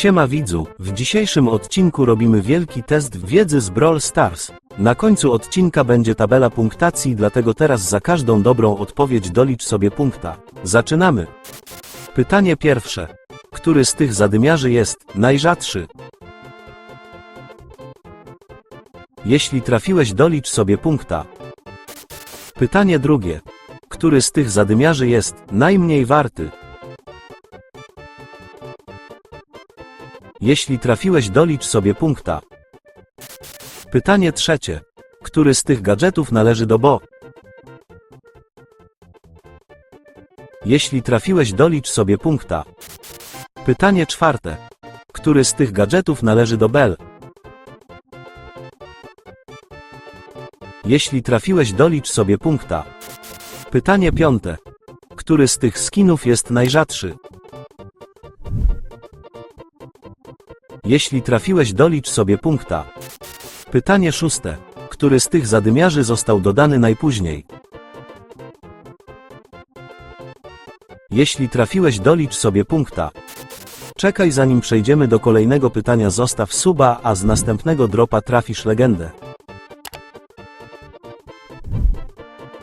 Siema widzu, w dzisiejszym odcinku robimy wielki test wiedzy z Brawl Stars. Na końcu odcinka będzie tabela punktacji, dlatego teraz za każdą dobrą odpowiedź dolicz sobie punkta. Zaczynamy. Pytanie pierwsze. Który z tych zadymiarzy jest najrzadszy? Jeśli trafiłeś dolicz sobie punkta. Pytanie drugie. Który z tych zadymiarzy jest najmniej warty? Jeśli trafiłeś dolicz sobie punkta. Pytanie trzecie. Który z tych gadżetów należy do Bo? Jeśli trafiłeś dolicz sobie punkta. Pytanie czwarte. Który z tych gadżetów należy do Bell? Jeśli trafiłeś dolicz sobie punkta. Pytanie piąte. Który z tych skinów jest najrzadszy? Jeśli trafiłeś dolicz sobie punkta. Pytanie szóste. Który z tych zadymiarzy został dodany najpóźniej? Jeśli trafiłeś dolicz sobie punkta. Czekaj zanim przejdziemy do kolejnego pytania zostaw suba, a z następnego dropa trafisz legendę.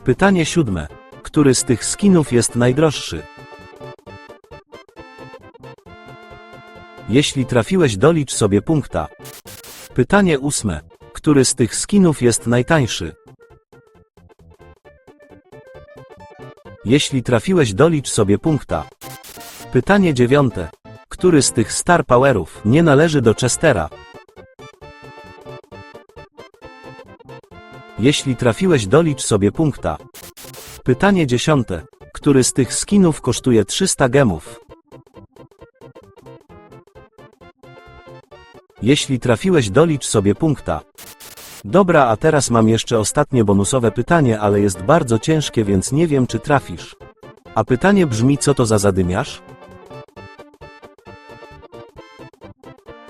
Pytanie siódme. Który z tych skinów jest najdroższy? Jeśli trafiłeś dolicz sobie punkta. Pytanie ósme. Który z tych skinów jest najtańszy? Jeśli trafiłeś dolicz sobie punkta. Pytanie dziewiąte. Który z tych Star Powerów nie należy do Chestera? Jeśli trafiłeś dolicz sobie punkta. Pytanie dziesiąte. Który z tych skinów kosztuje 300 gemów? Jeśli trafiłeś dolicz sobie punkta. Dobra, a teraz mam jeszcze ostatnie bonusowe pytanie, ale jest bardzo ciężkie, więc nie wiem czy trafisz. A pytanie brzmi co to za zadymiarz?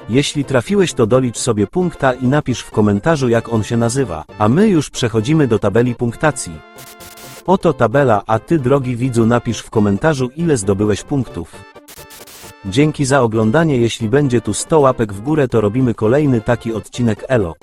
Jeśli trafiłeś to dolicz sobie punkta i napisz w komentarzu jak on się nazywa, a my już przechodzimy do tabeli punktacji. Oto tabela, a ty drogi widzu napisz w komentarzu ile zdobyłeś punktów. Dzięki za oglądanie jeśli będzie tu 100 łapek w górę to robimy kolejny taki odcinek elo.